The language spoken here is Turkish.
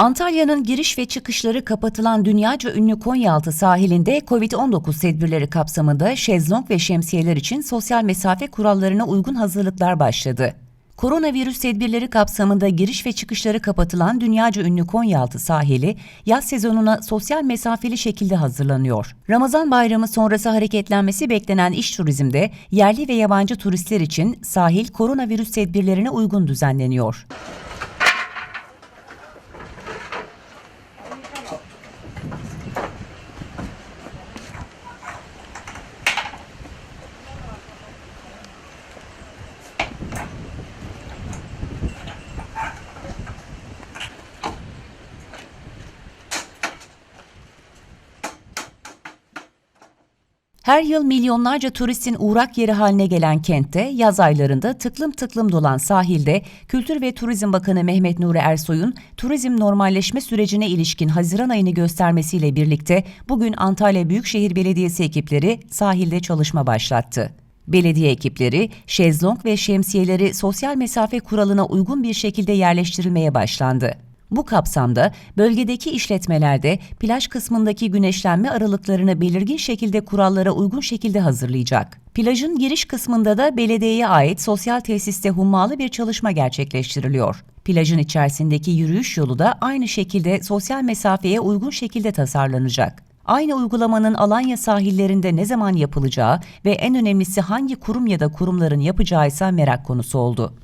Antalya'nın giriş ve çıkışları kapatılan dünyaca ünlü Konyaaltı sahilinde COVID-19 tedbirleri kapsamında şezlong ve şemsiyeler için sosyal mesafe kurallarına uygun hazırlıklar başladı. Koronavirüs tedbirleri kapsamında giriş ve çıkışları kapatılan dünyaca ünlü Konyaaltı sahili yaz sezonuna sosyal mesafeli şekilde hazırlanıyor. Ramazan bayramı sonrası hareketlenmesi beklenen iş turizmde yerli ve yabancı turistler için sahil koronavirüs tedbirlerine uygun düzenleniyor. Her yıl milyonlarca turistin uğrak yeri haline gelen kentte yaz aylarında tıklım tıklım dolan sahilde Kültür ve Turizm Bakanı Mehmet Nuri Ersoy'un turizm normalleşme sürecine ilişkin Haziran ayını göstermesiyle birlikte bugün Antalya Büyükşehir Belediyesi ekipleri sahilde çalışma başlattı. Belediye ekipleri şezlong ve şemsiyeleri sosyal mesafe kuralına uygun bir şekilde yerleştirilmeye başlandı. Bu kapsamda bölgedeki işletmelerde plaj kısmındaki güneşlenme aralıklarını belirgin şekilde kurallara uygun şekilde hazırlayacak. Plajın giriş kısmında da belediyeye ait sosyal tesiste hummalı bir çalışma gerçekleştiriliyor. Plajın içerisindeki yürüyüş yolu da aynı şekilde sosyal mesafeye uygun şekilde tasarlanacak. Aynı uygulamanın Alanya sahillerinde ne zaman yapılacağı ve en önemlisi hangi kurum ya da kurumların yapacağı ise merak konusu oldu.